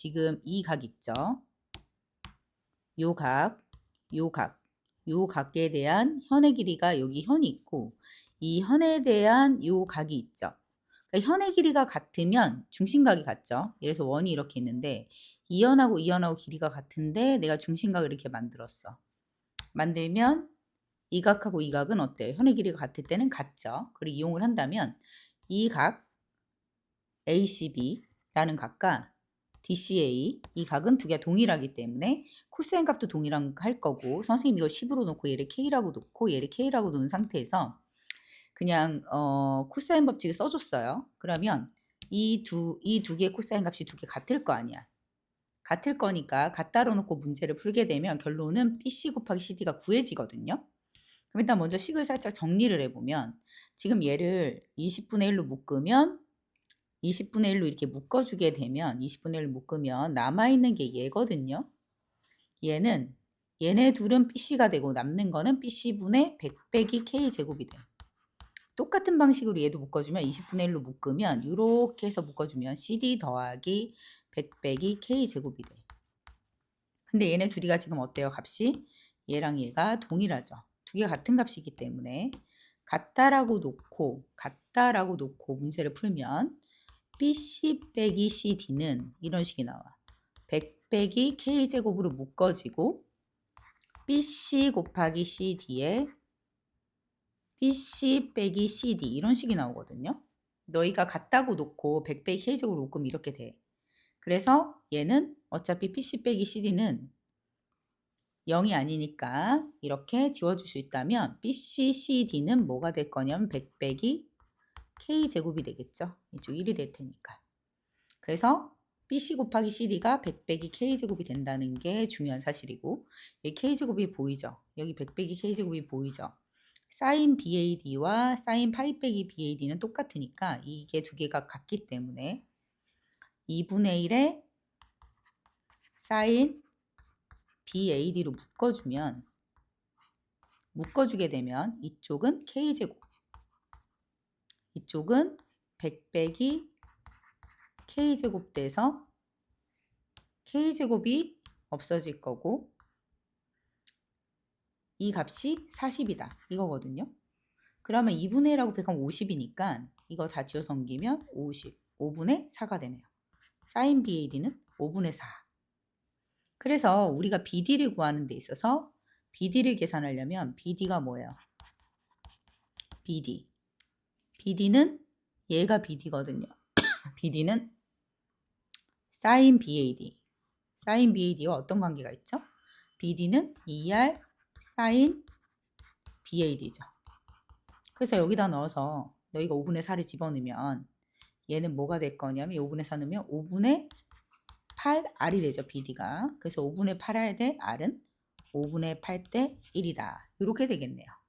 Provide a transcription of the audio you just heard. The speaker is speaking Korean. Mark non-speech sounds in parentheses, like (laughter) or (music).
지금 이 각 있죠? 요 각, 요 각, 요 각에 대한 현의 길이가 여기 현이 있고 이 현에 대한 요 각이 있죠. 그러니까 현의 길이가 같으면 중심각이 같죠. 그래서 원이 이렇게 있는데 이 현하고 이 현하고 길이가 같은데 내가 중심각을 이렇게 만들었어. 만들면 이 각하고 이 각은 어때요? 현의 길이가 같을 때는 같죠. 그리고 이용을 한다면 이 각 ACB라는 각과 DCA 이 각은 두 개가 동일하기 때문에 코사인 값도 동일한 할 거고 선생님 이거 10으로 놓고 얘를 K라고 놓고 얘를 K라고 놓은 상태에서 그냥 어, 코사인 법칙을 써줬어요. 그러면 이 두 이 두 개의 코사인 값이 두 개 같을 거 아니야. 같을 거니까 같다로 놓고 문제를 풀게 되면 결론은 BC 곱하기 CD가 구해지거든요. 그럼 일단 먼저 식을 살짝 정리를 해보면 지금 얘를 20분의 1로 묶으면 20분의 1로 이렇게 묶어주게 되면 20분의 1로 묶으면 남아있는 게 얘거든요. 얘는 얘네 둘은 BC가 되고 남는 거는 BC분의 100 빼기 K제곱이 돼요. 똑같은 방식으로 얘도 묶어주면 20분의 1로 묶으면 이렇게 해서 묶어주면 CD 더하기 100 빼기 K제곱이 돼요. 근데 얘네 둘이가 지금 어때요 값이? 얘랑 얘가 동일하죠. 두 개가 같은 값이기 때문에 같다라고 놓고 같다라고 놓고 문제를 풀면 BC 빼기 CD는 이런 식이 나와. 100 빼기 K제곱으로 묶어지고 BC 곱하기 CD에 BC 빼기 CD 이런 식이 나오거든요. 너희가 같다고 놓고 100 빼기 K제곱으로 묶으면 이렇게 돼. 그래서 얘는 어차피 PC 빼기 CD는 0이 아니니까 이렇게 지워줄 수 있다면 BC, CD는 뭐가 될 거냐면 100 빼기 K제곱이 되겠죠. 이쪽 1이 될 테니까. 그래서 BC 곱하기 CD가 100 빼기 K제곱이 된다는 게 중요한 사실이고 여기 K제곱이 보이죠. 여기 100 빼기 K제곱이 보이죠. 사인 BAD와 사인 파이 빼기 BAD는 똑같으니까 이게 두 개가 같기 때문에 2분의 1에 사인 BAD로 묶어주면 묶어주게 되면 이쪽은 K제곱 이쪽은 100 빼기 K제곱 돼서 K제곱이 없어질 거고 이 값이 40이다. 이거거든요. 그러면 2분의 1하고 100하면 50이니까 이거 다 지어서 옮기면 50 5분의 4가 되네요. 사인 BAD는 5분의 4 그래서 우리가 BD를 구하는 데 있어서 BD를 계산하려면 BD가 뭐예요? BD. BD는 얘가 BD거든요. BD는 (coughs) 사인 BAD. 사인 BAD와 어떤 관계가 있죠? BD는 ER 사인 BAD죠. 그래서 여기다 넣어서 너희가 5분의 4를 집어넣으면 얘는 뭐가 될 거냐면 5분의 4 넣으면 5분의 8R이 되죠. BD가. 그래서 5분의 8R 대 R은 5분의 8 대 1이다. 이렇게 되겠네요.